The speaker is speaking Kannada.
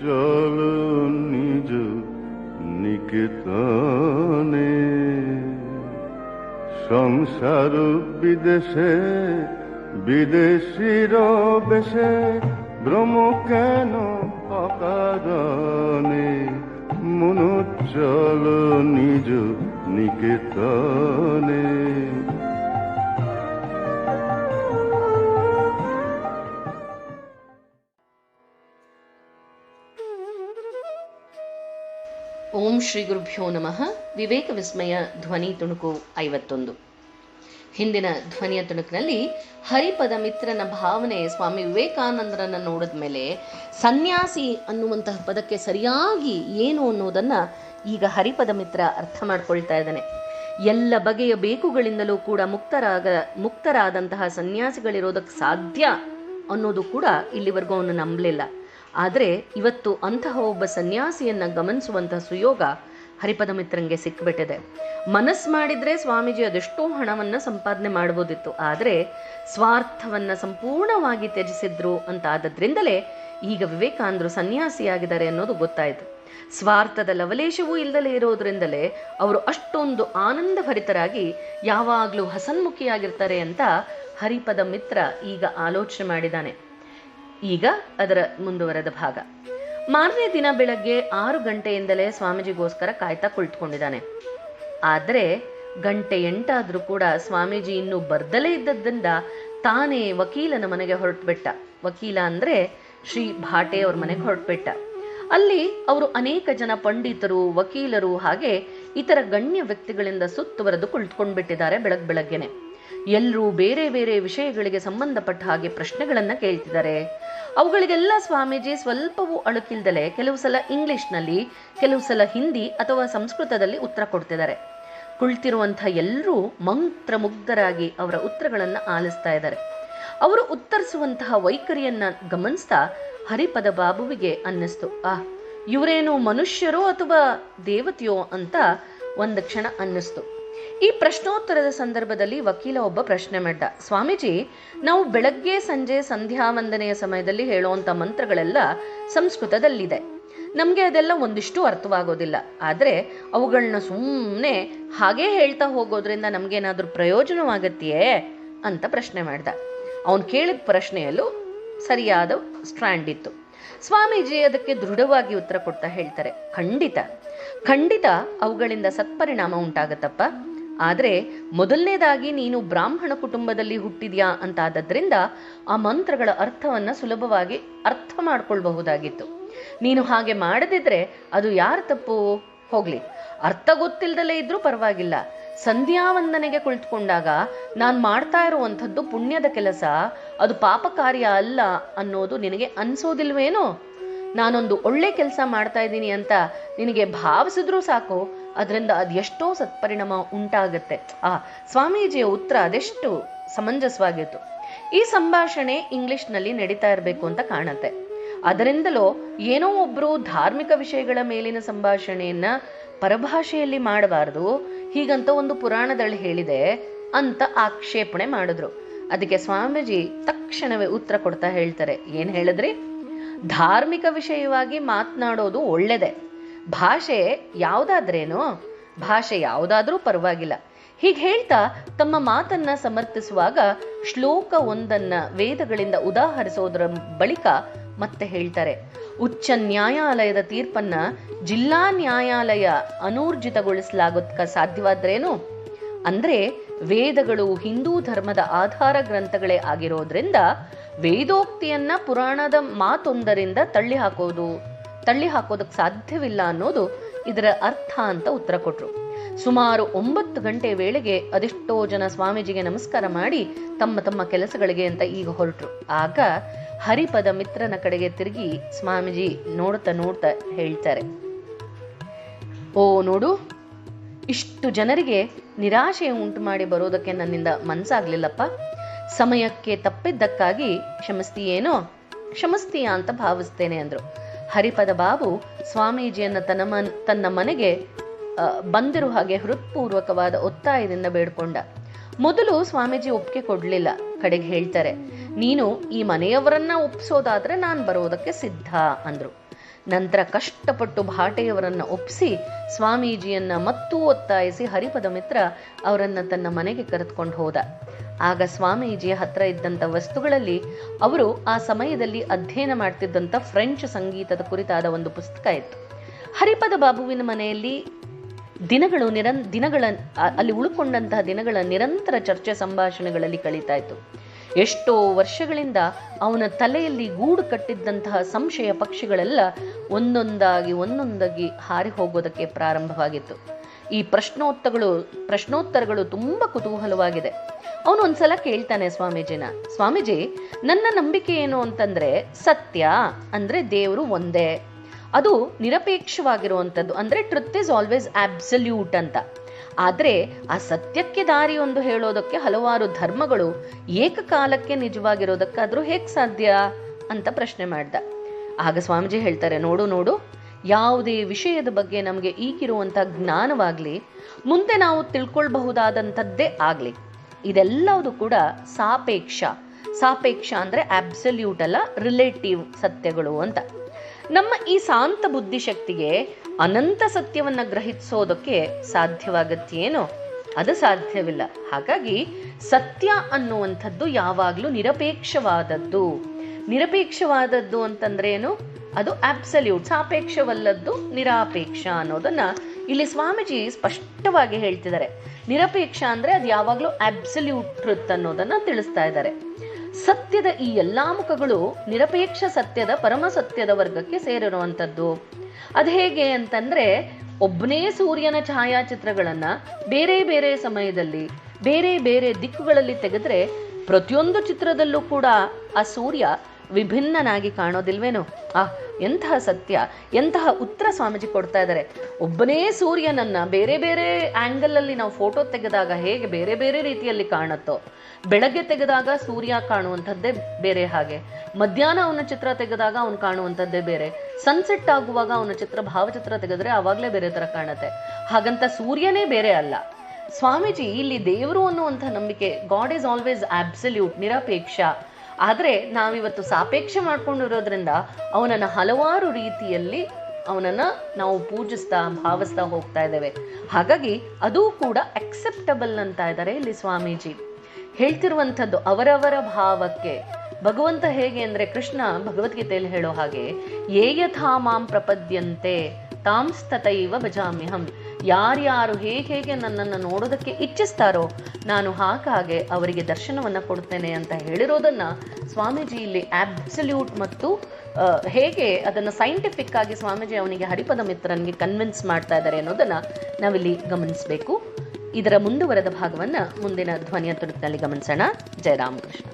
চল নিজ নিকেতনে। সংসার বিদেশে বিদেশির বেশে ভ্রম কেন অকারণে? মন চল নিজ নিকেতনে। ಓಂ ಶ್ರೀ ಗುರುಭ್ಯೋ ನಮಃ. ವಿವೇಕ ವಿಸ್ಮಯ, ಧ್ವನಿ ತುಣುಕು ಐವತ್ತೊಂದು. ಹಿಂದಿನ ಧ್ವನಿಯ ತುಣುಕಿನಲ್ಲಿ ಹರಿಪದ ಮಿತ್ರನ ಭಾವನೆ ಸ್ವಾಮಿ ವಿವೇಕಾನಂದರನ್ನು ನೋಡಿದ ಮೇಲೆ ಸನ್ಯಾಸಿ ಅನ್ನುವಂತಹ ಪದಕ್ಕೆ ಸರಿಯಾಗಿ ಏನು ಅನ್ನೋದನ್ನು ಈಗ ಹರಿಪದ ಮಿತ್ರ ಅರ್ಥ ಮಾಡ್ಕೊಳ್ತಾ ಇದ್ದಾನೆ. ಎಲ್ಲ ಬಗೆಯ ಬೇಕುಗಳಿಂದಲೂ ಕೂಡ ಮುಕ್ತರಾಗ, ಮುಕ್ತರಾದಂತಹ ಸನ್ಯಾಸಿಗಳಿರೋದಕ್ಕೆ ಸಾಧ್ಯ ಅನ್ನೋದು ಕೂಡ ಇಲ್ಲಿವರೆಗೂ ಅವನು ನಂಬಲಿಲ್ಲ. ಆದರೆ ಇವತ್ತು ಅಂತಹ ಒಬ್ಬ ಸನ್ಯಾಸಿಯನ್ನ ಗಮನಿಸುವಂತಹ ಸುಯೋಗ ಹರಿಪದ ಮಿತ್ರಂಗೆ ಸಿಕ್ಬಿಟ್ಟಿದೆ. ಮನಸ್ಸು ಮಾಡಿದ್ರೆ ಸ್ವಾಮೀಜಿ ಅದೆಷ್ಟೋ ಹಣವನ್ನ ಸಂಪಾದನೆ ಮಾಡ್ಬೋದಿತ್ತು. ಆದರೆ ಸ್ವಾರ್ಥವನ್ನ ಸಂಪೂರ್ಣವಾಗಿ ತ್ಯಜಿಸಿದ್ರು ಅಂತ ಆದದ್ರಿಂದಲೇ ಈಗ ವಿವೇಕಾನಂದರು ಸನ್ಯಾಸಿಯಾಗಿದ್ದಾರೆ ಅನ್ನೋದು ಗೊತ್ತಾಯಿತು. ಸ್ವಾರ್ಥದ ಲವಲೇಶವೂ ಇಲ್ಲದಲೇ ಇರೋದ್ರಿಂದಲೇ ಅವರು ಅಷ್ಟೊಂದು ಆನಂದ ಭರಿತರಾಗಿ ಯಾವಾಗಲೂ ಹಸನ್ಮುಖಿಯಾಗಿರ್ತಾರೆ ಅಂತ ಹರಿಪದ ಮಿತ್ರ ಈಗ ಆಲೋಚನೆ ಮಾಡಿದ್ದಾನೆ ಈಗ ಅದರ ಮುಂದುವರೆದ ಭಾಗ. ಮಾರನೇ ದಿನ ಬೆಳಗ್ಗೆ ಆರು ಗಂಟೆಯಿಂದಲೇ ಸ್ವಾಮೀಜಿಗೋಸ್ಕರ ಕಾಯ್ತಾ ಕುಳಿತುಕೊಂಡಿದ್ದಾನೆ. ಆದರೆ ಗಂಟೆ ಎಂಟಾದರೂ ಕೂಡ ಸ್ವಾಮೀಜಿ ಇನ್ನೂ ಬರ್ದಲೇ ಇದ್ದದ್ದರಿಂದ ತಾನೇ ವಕೀಲನ ಮನೆಗೆ ಹೊರಟ್ಬಿಟ್ಟ. ವಕೀಲ ಅಂದರೆ ಶ್ರೀ ಭಾಟೆ ಅವ್ರ ಮನೆಗೆ ಹೊರಟ್ಬಿಟ್ಟ. ಅಲ್ಲಿ ಅವರು ಅನೇಕ ಜನ ಪಂಡಿತರು, ವಕೀಲರು ಹಾಗೆ ಇತರ ಗಣ್ಯ ವ್ಯಕ್ತಿಗಳಿಂದ ಸುತ್ತುವರೆದು ಕುಳಿತುಕೊಂಡ್ಬಿಟ್ಟಿದ್ದಾರೆ ಬೆಳಗ್ ಬೆಳಗ್ಗೆನೆ. ಎಲ್ಲರೂ ಬೇರೆ ಬೇರೆ ವಿಷಯಗಳಿಗೆ ಸಂಬಂಧಪಟ್ಟ ಹಾಗೆ ಪ್ರಶ್ನೆಗಳನ್ನ ಕೇಳ್ತಿದ್ದಾರೆ. ಅವುಗಳಿಗೆಲ್ಲ ಸ್ವಾಮೀಜಿ ಸ್ವಲ್ಪವೂ ಅಳುಕಿಲ್ದಲೆ ಕೆಲವು ಸಲ ಇಂಗ್ಲಿಷ್ನಲ್ಲಿ, ಕೆಲವು ಸಲ ಹಿಂದಿ ಅಥವಾ ಸಂಸ್ಕೃತದಲ್ಲಿ ಉತ್ತರ ಕೊಡ್ತಿದ್ದಾರೆ. ಕುಳಿತಿರುವಂಥ ಎಲ್ಲರೂ ಮಂತ್ರ ಮುಗ್ಧರಾಗಿ ಅವರ ಉತ್ತರಗಳನ್ನು ಆಲಿಸ್ತಾ ಇದ್ದಾರೆ. ಅವರು ಉತ್ತರಿಸುವಂತಹ ವೈಖರಿಯನ್ನ ಗಮನಿಸ್ತಾ ಹರಿಪದ ಬಾಬುವಿಗೆ ಅನ್ನಿಸ್ತು, ಆ, ಇವರೇನು ಮನುಷ್ಯರೋ ಅಥವಾ ದೇವತೆಯೋ? ಅಂತ ಒಂದು ಕ್ಷಣ ಅನ್ನಿಸ್ತು. ಈ ಪ್ರಶ್ನೋತ್ತರದ ಸಂದರ್ಭದಲ್ಲಿ ವಕೀಲ ಒಬ್ಬ ಪ್ರಶ್ನೆ ಮಾಡ್ದ ಸ್ವಾಮೀಜಿ, ನಾವು ಬೆಳಗ್ಗೆ ಸಂಜೆ ಸಂಧ್ಯಾ ವಂದನೆಯ ಸಮಯದಲ್ಲಿ ಹೇಳುವಂತ ಮಂತ್ರಗಳೆಲ್ಲ ಸಂಸ್ಕೃತದಲ್ಲಿದೆ. ನಮಗೆ ಅದೆಲ್ಲ ಒಂದಿಷ್ಟು ಅರ್ಥವಾಗೋದಿಲ್ಲ. ಆದರೆ ಅವುಗಳನ್ನ ಸುಮ್ಮನೆ ಹಾಗೇ ಹೇಳ್ತಾ ಹೋಗೋದ್ರಿಂದ ನಮಗೇನಾದರೂ ಪ್ರಯೋಜನವಾಗತ್ತೆಯೇ ಅಂತ ಪ್ರಶ್ನೆ ಮಾಡ್ದ. ಅವನು ಕೇಳಿದ ಪ್ರಶ್ನೆಯಲ್ಲೂ ಸರಿಯಾದ ಸ್ಟ್ರ್ಯಾಂಡ್ ಇತ್ತು. ಸ್ವಾಮೀಜಿ ಅದಕ್ಕೆ ದೃಢವಾಗಿ ಉತ್ತರ ಕೊಡ್ತಾ ಹೇಳ್ತಾರೆ, ಖಂಡಿತ ಖಂಡಿತ ಅವುಗಳಿಂದ ಸತ್ಪರಿಣಾಮ ಉಂಟಾಗತ್ತಪ್ಪ. ಆದರೆ ಮೊದಲನೇದಾಗಿ ನೀನು ಬ್ರಾಹ್ಮಣ ಕುಟುಂಬದಲ್ಲಿ ಹುಟ್ಟಿದ್ಯಾ ಅಂತಾದದ್ರಿಂದ ಆ ಮಂತ್ರಗಳ ಅರ್ಥವನ್ನ ಸುಲಭವಾಗಿ ಅರ್ಥ ಮಾಡ್ಕೊಳ್ಬಹುದಾಗಿತ್ತು. ನೀನು ಹಾಗೆ ಮಾಡದಿದ್ರೆ ಅದು ಯಾರ ತಪ್ಪು? ಹೋಗ್ಲಿ. ಅರ್ಥ ಗೊತ್ತಿಲ್ದಲೇ ಇದ್ರೂ ಪರವಾಗಿಲ್ಲ. ಸಂಧ್ಯಾ ವಂದನೆಗೆ ಕುಳಿತುಕೊಂಡಾಗ ನಾನು ಮಾಡ್ತಾ ಇರುವಂಥದ್ದು ಪುಣ್ಯದ ಕೆಲಸ. ಅದು ಪಾಪ ಕಾರ್ಯ ಅಲ್ಲ ಅನ್ನೋದು ನಿನಗೆ ಅನ್ಸೋದಿಲ್ವೇನೋ? ನಾನೊಂದು ಒಳ್ಳೆ ಕೆಲಸ ಮಾಡ್ತಾ ಇದ್ದೀನಿ ಅಂತ ನಿನಗೆ ಭಾವಿಸಿದ್ರೂ ಸಾಕು. ಅದರಿಂದ ಅದೆಷ್ಟೋ ಸತ್ಪರಿಣಾಮ ಉಂಟಾಗತ್ತೆ. ಆ, ಸ್ವಾಮೀಜಿಯ ಉತ್ತರ ಅದೆಷ್ಟು ಸಮಂಜಸವಾಗಿತ್ತು. ಈ ಸಂಭಾಷಣೆ ಇಂಗ್ಲಿಷ್ನಲ್ಲಿ ನಡೀತಾ ಇರಬೇಕು ಅಂತ ಕಾಣತ್ತೆ. ಅದರಿಂದಲೋ ಏನೋ ಒಬ್ರು ಧಾರ್ಮಿಕ ವಿಷಯಗಳ ಮೇಲಿನ ಸಂಭಾಷಣೆಯನ್ನ ಪರಭಾಷೆಯಲ್ಲಿ ಮಾಡಬಾರದು. ಹೀಗಂತ ಒಂದು ಪುರಾಣದಲ್ಲಿ ಹೇಳಿದೆ ಅಂತ ಆಕ್ಷೇಪಣೆ ಮಾಡಿದ್ರು. ಅದಕ್ಕೆ ಸ್ವಾಮೀಜಿ ತಕ್ಷಣವೇ ಉತ್ತರ ಕೊಡ್ತಾ ಹೇಳ್ತಾರೆ. ಏನ್ ಹೇಳಿದ್ರಿ? ಧಾರ್ಮಿಕ ವಿಷಯವಾಗಿ ಮಾತನಾಡೋದು ಒಳ್ಳೆದೆ. ಭಾಷೆ ಯಾವುದಾದ್ರೇನು? ಭಾಷೆ ಯಾವುದಾದ್ರೂ ಪರವಾಗಿಲ್ಲ. ಹೀಗೆ ಹೇಳ್ತಾ ತಮ್ಮ ಮಾತನ್ನ ಸಮರ್ಥಿಸುವಾಗ ಶ್ಲೋಕ ಒಂದನ್ನ ವೇದಗಳಿಂದ ಉದಾಹರಿಸೋದರ ಬಳಿಕ ಮತ್ತೆ ಹೇಳ್ತಾರೆ, ಉಚ್ಚ ನ್ಯಾಯಾಲಯದ ತೀರ್ಪನ್ನ ಜಿಲ್ಲಾ ನ್ಯಾಯಾಲಯ ಅನೂರ್ಜಿತಗೊಳಿಸಲಾಗೋದಕ್ಕ ಸಾಧ್ಯವಾದ್ರೇನು? ಅಂದ್ರೆ ವೇದಗಳು ಹಿಂದೂ ಧರ್ಮದ ಆಧಾರ ಗ್ರಂಥಗಳೇ ಆಗಿರೋದ್ರಿಂದ ವೇದೋಕ್ತಿಯನ್ನ ಪುರಾಣದ ಮಾತೊಂದರಿಂದ ತಳ್ಳಿ ಹಾಕೋದು ತಳ್ಳಿ ಹಾಕೋದಕ್ಕೆ ಸಾಧ್ಯವಿಲ್ಲ ಅನ್ನೋದು ಇದರ ಅರ್ಥ ಅಂತ ಉತ್ತರ ಕೊಟ್ರು. ಸುಮಾರು ಒಂಬತ್ತು ಗಂಟೆ ವೇಳೆಗೆ ಅದೆಷ್ಟೋ ಜನ ಸ್ವಾಮೀಜಿಗೆ ನಮಸ್ಕಾರ ಮಾಡಿ ತಮ್ಮ ತಮ್ಮ ಕೆಲಸಗಳಿಗೆ ಅಂತ ಈಗ ಹೊರಟರು. ಆಗ ಹರಿಪದ ಮಿತ್ರನ ಕಡೆಗೆ ತಿರುಗಿ ಸ್ವಾಮೀಜಿ ನೋಡ್ತಾ ನೋಡ್ತಾ ಹೇಳ್ತಾರೆ, ಓ ನೋಡು, ಇಷ್ಟು ಜನರಿಗೆ ನಿರಾಶೆ ಉಂಟು ಮಾಡಿ ಬರೋದಕ್ಕೆ ನನ್ನಿಂದ ಮನ್ಸಾಗ್ಲಿಲ್ಲಪ್ಪ. ಸಮಯಕ್ಕೆ ತಪ್ಪಿದ್ದಕ್ಕಾಗಿ ಕ್ಷಮಿಸ್ತೀಯೇನೋ, ಕ್ಷಮಿಸ್ತೀಯಾ ಅಂತ ಭಾವಿಸ್ತೇನೆ ಅಂದ್ರು. ಹರಿಪದ ಬಾಬು ಸ್ವಾಮೀಜಿಯನ್ನ ತನ್ನ ಮನ್, ತನ್ನ ಮನೆಗೆ ಆ, ಬಂದಿರೋ ಹಾಗೆ ಹೃತ್ಪೂರ್ವಕವಾದ ಒತ್ತಾಯದಿಂದ ಬೇಡ್ಕೊಂಡ. ಮೊದಲು ಸ್ವಾಮೀಜಿ ಒಪ್ಪಿಗೆ ಕೊಡ್ಲಿಲ್ಲ. ಕಡೆಗೆ ಹೇಳ್ತಾರೆ ನೀನು ಈ ಮನೆಯವರನ್ನ ಒಪ್ಸೋದಾದ್ರೆ ನಾನು ಬರೋದಕ್ಕೆ ಸಿದ್ಧ ಅಂದ್ರು. ನಂತರ ಕಷ್ಟಪಟ್ಟು ಭಾಟೆಯವರನ್ನ ಒಪ್ಪಿಸಿ ಸ್ವಾಮೀಜಿಯನ್ನ ಮತ್ತೂ ಒತ್ತಾಯಿಸಿ ಹರಿಪದ ಮಿತ್ರ ಅವರನ್ನ ತನ್ನ ಮನೆಗೆ ಕರೆದುಕೊಂಡು ಹೋದ. ಆಗ ಸ್ವಾಮೀಜಿಯ ಹತ್ರ ಇದ್ದಂಥ ವಸ್ತುಗಳಲ್ಲಿ ಅವರು ಆ ಸಮಯದಲ್ಲಿ ಅಧ್ಯಯನ ಮಾಡ್ತಿದ್ದಂಥ ಫ್ರೆಂಚ್ ಸಂಗೀತದ ಕುರಿತಾದ ಒಂದು ಪುಸ್ತಕ ಇತ್ತು. ಹರಿಪದ ಬಾಬುವಿನ ಮನೆಯಲ್ಲಿ ದಿನಗಳು ನಿರಂ ದಿನಗಳ ಅಲ್ಲಿ ಉಳ್ಕೊಂಡಂತಹ ದಿನಗಳ ನಿರಂತರ ಚರ್ಚೆ ಸಂಭಾಷಣೆಗಳಲ್ಲಿ ಕಳೀತಾ ಇತ್ತು. ಎಷ್ಟೋ ವರ್ಷಗಳಿಂದ ಅವನ ತಲೆಯಲ್ಲಿ ಗೂಡು ಕಟ್ಟಿದ್ದಂತಹ ಸಂಶಯ ಪಕ್ಷಿಗಳೆಲ್ಲ ಒಂದೊಂದಾಗಿ ಒಂದೊಂದಾಗಿ ಹಾರಿ ಹೋಗೋದಕ್ಕೆ ಪ್ರಾರಂಭವಾಗಿತ್ತು. ಈ ಪ್ರಶ್ನೋತ್ತರಗಳು ಪ್ರಶ್ನೋತ್ತರಗಳು ತುಂಬ ಕುತೂಹಲವಾಗಿದೆ. ಅವನು ಒಂದ್ಸಲ ಕೇಳ್ತಾನೆ ಸ್ವಾಮೀಜಿನ, ಸ್ವಾಮೀಜಿ, ನನ್ನ ನಂಬಿಕೆ ಏನು ಅಂತಂದ್ರೆ ಸತ್ಯ ಅಂದ್ರೆ ದೇವರು ಒಂದೇ. ಅದು ನಿರಪೇಕ್ಷವಾಗಿರುವಂಥದ್ದು ಅಂದರೆ ಟ್ರುತ್ ಇಸ್ ಆಲ್ವೇಸ್ ಆಬ್ಸಲ್ಯೂಟ್ ಅಂತ. ಆದರೆ ಆ ಸತ್ಯಕ್ಕೆ ದಾರಿಯೊಂದು ಹೇಳೋದಕ್ಕೆ ಹಲವಾರು ಧರ್ಮಗಳು ಏಕಕಾಲಕ್ಕೆ ನಿಜವಾಗಿರೋದಕ್ಕಾದರೂ ಹೇಗೆ ಸಾಧ್ಯ ಅಂತ ಪ್ರಶ್ನೆ ಮಾಡ್ದ. ಆಗ ಸ್ವಾಮೀಜಿ ಹೇಳ್ತಾರೆ, ನೋಡು ನೋಡು, ಯಾವುದೇ ವಿಷಯದ ಬಗ್ಗೆ ನಮಗೆ ಈಗಿರುವಂಥ ಜ್ಞಾನವಾಗಲಿ, ಮುಂದೆ ನಾವು ತಿಳ್ಕೊಳ್ಬಹುದಾದಂಥದ್ದೇ ಆಗಲಿ ಇದೆಲ್ಲವುದು ಕೂಡ ಸಾಪೇಕ್ಷ. ಸಾಪೇಕ್ಷ ಅಂದರೆ ಅಬ್ಸಲ್ಯೂಟ್ ಅಲ್ಲ ರಿಲೇಟಿವ್ ಸತ್ಯಗಳು ಅಂತ. ನಮ್ಮ ಈ ಶಾಂತ ಬುದ್ಧಿಶಕ್ತಿಗೆ ಅನಂತ ಸತ್ಯವನ್ನ ಗ್ರಹಿಸೋದಕ್ಕೆ ಸಾಧ್ಯವಾಗತ್ತೇನೋ? ಅದು ಸಾಧ್ಯವಿಲ್ಲ. ಹಾಗಾಗಿ ಸತ್ಯ ಅನ್ನುವಂಥದ್ದು ಯಾವಾಗಲೂ ನಿರಪೇಕ್ಷವಾದದ್ದು. ನಿರಪೇಕ್ಷವಾದದ್ದು ಅಂತಂದ್ರೆ ಏನು? ಅದು ಅಬ್ಸಲ್ಯೂಟ್ ಸಾಪೇಕ್ಷವಲ್ಲದ್ದು ನಿರಾಪೇಕ್ಷ ಅನ್ನೋದನ್ನ ಇಲ್ಲಿ ಸ್ವಾಮೀಜಿ ಸ್ಪಷ್ಟವಾಗಿ ಹೇಳ್ತಿದ್ದಾರೆ. ನಿರಪೇಕ್ಷ ಅಂದ್ರೆ ಅದು ಯಾವಾಗಲೂ ಅಬ್ಸಲ್ಯೂಟ್ ಟ್ರುತ್ ಅನ್ನೋದನ್ನ ತಿಳಿಸ್ತಾ ಇದ್ದಾರೆ. ಸತ್ಯದ ಈ ಎಲ್ಲಾ ಮುಖಗಳು ನಿರಪೇಕ್ಷ ಸತ್ಯದ ಪರಮ ಸತ್ಯದ ವರ್ಗಕ್ಕೆ ಸೇರಿರುವಂಥದ್ದು. ಅದು ಹೇಗೆ ಅಂತಂದ್ರೆ, ಒಬ್ಬನೇ ಸೂರ್ಯನ ಛಾಯಾಚಿತ್ರಗಳನ್ನ ಬೇರೆ ಬೇರೆ ಸಮಯದಲ್ಲಿ, ಬೇರೆ ಬೇರೆ ದಿಕ್ಕುಗಳಲ್ಲಿ ತೆಗೆದ್ರೆ ಪ್ರತಿಯೊಂದು ಚಿತ್ರದಲ್ಲೂ ಕೂಡ ಆ ಸೂರ್ಯ ವಿಭಿನ್ನನಾಗಿ ಕಾಣೋದಿಲ್ವೇನೋ? ಆ, ಎಂತಹ ಸತ್ಯ, ಎಂತಹ ಉತ್ತರ ಸ್ವಾಮೀಜಿ ಕೊಡ್ತಾ ಇದ್ದಾರೆ? ಒಬ್ಬನೇ ಸೂರ್ಯನನ್ನ ಬೇರೆ ಬೇರೆ ಆಂಗಲ್ ಅಲ್ಲಿ ನಾವು ಫೋಟೋ ತೆಗೆದಾಗ ಹೇಗೆ ಬೇರೆ ಬೇರೆ ರೀತಿಯಲ್ಲಿ ಕಾಣುತ್ತೋ? ಬೆಳಗ್ಗೆ ತೆಗೆದಾಗ ಸೂರ್ಯ ಕಾಣುವಂಥದ್ದೇ ಬೇರೆ ಹಾಗೆ. ಮಧ್ಯಾಹ್ನ ಅವನ ಚಿತ್ರ ತೆಗೆದಾಗ ಅವನು ಕಾಣುವಂಥದ್ದೇ ಬೇರೆ. ಸನ್ಸೆಟ್ ಆಗುವಾಗ ಅವನ ಚಿತ್ರ, ಭಾವಚಿತ್ರ ತೆಗೆದ್ರೆ ಆವಾಗಲೇ ಬೇರೆ ತರ ಕಾಣುತ್ತೆ. ಹಾಗಂತ ಸೂರ್ಯನೇ ಬೇರೆ ಅಲ್ಲ. ಸ್ವಾಮೀಜಿ, ಇಲ್ಲಿ ದೇವರು ಅನ್ನುವಂಥ ನಂಬಿಕೆ ಗಾಡ್ ಈಸ್ ಆಲ್ವೇಸ್ ಆಬ್ಸಲ್ಯೂಟ್ ನಿರಪೇಕ್ಷ. ಆದ್ರೆ ನಾವಿವತ್ತು ಸಾಪೇಕ್ಷ ಮಾಡ್ಕೊಂಡಿರೋದ್ರಿಂದ ಅವನನ್ನು ಹಲವಾರು ರೀತಿಯಲ್ಲಿ ಅವನನ್ನ ನಾವು ಪೂಜಿಸ್ತಾ, ಭಾವಿಸ್ತಾ ಹೋಗ್ತಾ ಇದ್ದೇವೆ. ಹಾಗಾಗಿ ಅದು ಕೂಡ ಅಕ್ಸೆಪ್ಟಬಲ್ ಅಂತ ಇದ್ದಾರೆ ಇಲ್ಲಿ ಸ್ವಾಮೀಜಿ. ಹೇಳ್ತಿರುವಂಥದ್ದು ಅವರವರ ಭಾವಕ್ಕೆ. ಭಗವಂತ ಹೇಗೆ ಅಂದರೆ ಕೃಷ್ಣ ಭಗವದ್ಗೀತೆಯಲ್ಲಿ ಹೇಳೋ ಹಾಗೆ, ಏಯಥಾ ಯಥಾ ಮಾಂ ಪ್ರಪದ್ಯಂತೆ ತಾಂಸ್ತತೈವ ಭಜಾಮ್ಯಹಂ. ಯಾರ್ಯಾರು ಹೇಗೆ ಹೇಗೆ ನನ್ನನ್ನು ನೋಡೋದಕ್ಕೆ ಇಚ್ಛಿಸ್ತಾರೋ ನಾನು ಹಾಗಾಗೆ ಅವರಿಗೆ ದರ್ಶನವನ್ನ ಕೊಡ್ತೇನೆ ಅಂತ ಹೇಳಿರೋದನ್ನ ಸ್ವಾಮೀಜಿ ಇಲ್ಲಿ ಆಬ್ಸಲ್ಯೂಟ್ ಮತ್ತು ಹೇಗೆ ಅದನ್ನು ಸೈಂಟಿಫಿಕ್ ಆಗಿ ಸ್ವಾಮೀಜಿ ಅವನಿಗೆ ಹರಿಪದ ಮಿತ್ರನಿಗೆ ಕನ್ವಿನ್ಸ್ ಮಾಡ್ತಾ ಇದ್ದಾರೆ ಅನ್ನೋದನ್ನ ನಾವಿಲ್ಲಿ ಗಮನಿಸಬೇಕು. ಇದರ ಮುಂದುವರೆದ ಭಾಗವನ್ನ ಮುಂದಿನ ಧ್ವನಿಯ ತುಣುಕಿನಲ್ಲಿ ಗಮನಿಸೋಣ. ಜಯರಾಮಕೃಷ್ಣ.